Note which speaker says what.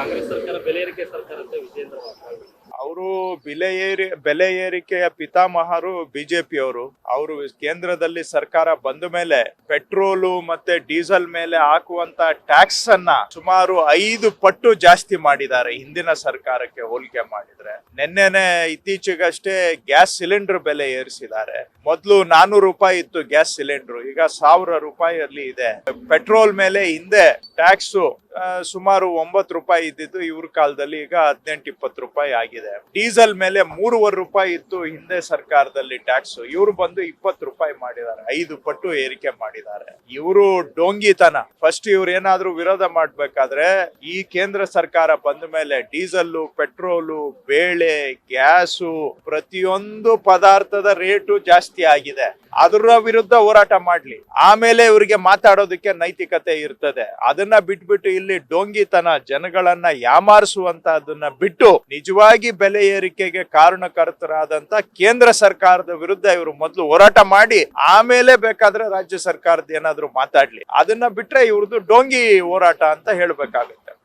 Speaker 1: ಕಾಂಗ್ರೆಸ್ ಸರ್ಕಾರ ಬೆಲೆ ಸರ್ಕಾರ ಅಂತ ವಿಜೇಂದ್ರ.
Speaker 2: ಅವರು ಬೆಲೆ ಏರಿ, ಬೆಲೆ ಏರಿಕೆಯ ಪಿತಾಮಹರು ಬಿಜೆಪಿಯವರು ಅವರು ಕೇಂದ್ರದಲ್ಲಿ ಸರ್ಕಾರ ಬಂದ ಮೇಲೆ ಪೆಟ್ರೋಲು ಮತ್ತೆ ಡೀಸೆಲ್ ಮೇಲೆ ಹಾಕುವಂತ ಟ್ಯಾಕ್ಸ್ ಅನ್ನ ಸುಮಾರು ಐದು ಪಟ್ಟು ಜಾಸ್ತಿ ಮಾಡಿದ್ದಾರೆ ಹಿಂದಿನ ಸರ್ಕಾರಕ್ಕೆ ಹೋಲಿಕೆ ಮಾಡಿದ್ರೆ. ನಿನ್ನೆನೆ ಇತ್ತೀಚೆಗಷ್ಟೇ ಗ್ಯಾಸ್ ಸಿಲಿಂಡರ್ ಬೆಲೆ ಏರಿಸಿದ್ದಾರೆ. ಮೊದಲು ನಾನೂರು ರೂಪಾಯಿ ಇತ್ತು ಗ್ಯಾಸ್ ಸಿಲಿಂಡರ್, ಈಗ ಸಾವಿರ ರೂಪಾಯಿಯಲ್ಲಿ ಇದೆ. ಪೆಟ್ರೋಲ್ ಮೇಲೆ ಹಿಂದೆ ಟ್ಯಾಕ್ಸು ಸುಮಾರು ಒಂಬತ್ತು ರೂಪಾಯಿ ಇದ್ದಿದ್ದು ಇವ್ರ ಕಾಲದಲ್ಲಿ ಈಗ ಹದಿನೆಂಟು, ಇಪ್ಪತ್ತು ರೂಪಾಯಿ ಆಗಿದೆ. ಡೀಸೆಲ್ ಮೇಲೆ ಮೂರುವರೆ ರೂಪಾಯಿ ಇತ್ತು ಹಿಂದೆ ಸರ್ಕಾರದಲ್ಲಿ ಟ್ಯಾಕ್ಸ್. ಇವ್ರು ಬಂದು ಇಪ್ಪತ್ತು ರೂಪಾಯಿ ಮಾಡಿದ್ದಾರೆ, ಐದು ಪಟ್ಟು ಏರಿಕೆ ಮಾಡಿದ್ದಾರೆ. ಇವರು ಡೋಂಗಿತನ. ಫಸ್ಟ್ ಇವ್ರು ಏನಾದ್ರೂ ವಿರೋಧ ಮಾಡ್ಬೇಕಾದ್ರೆ ಈ ಕೇಂದ್ರ ಸರ್ಕಾರ ಬಂದ ಮೇಲೆ ಡೀಸೆಲ್ಲು, ಪೆಟ್ರೋಲು, ಬೇಳೆ, ಗ್ಯಾಸು ಪ್ರತಿಯೊಂದು ಪದಾರ್ಥದ ರೇಟು ಜಾಸ್ತಿ ಆಗಿದೆ. ಅದರ ವಿರುದ್ಧ ಹೋರಾಟ ಮಾಡ್ಲಿ. ಆಮೇಲೆ ಇವರಿಗೆ ಮಾತಾಡೋದಕ್ಕೆ ನೈತಿಕತೆ ಇರ್ತದೆ. ಅದನ್ನ ಬಿಟ್ಬಿಟ್ಟು ಇಲ್ಲಿ ಡೋಂಗಿತನ ಜನಗಳನ್ನ ಯಾಮಾರಿಸುವಂತಹದನ್ನ ಬಿಟ್ಟು ನಿಜವಾಗಿ ಬೆಲೆ ಏರಿಕೆಗೆ ಕಾರಣಕರ್ತರಾದಂತ ಕೇಂದ್ರ ಸರ್ಕಾರದ ವಿರುದ್ಧ ಇವರು ಮೊದಲು ಹೋರಾಟ ಮಾಡಿ, ಆಮೇಲೆ ಬೇಕಾದ್ರೆ ರಾಜ್ಯ ಸರ್ಕಾರದ ಏನಾದ್ರು ಮಾತಾಡ್ಲಿ. ಅದನ್ನ ಬಿಟ್ರೆ ಇವ್ರದ್ದು ಡೋಂಗಿ ಹೋರಾಟ ಅಂತ ಹೇಳ್ಬೇಕಾಗುತ್ತೆ.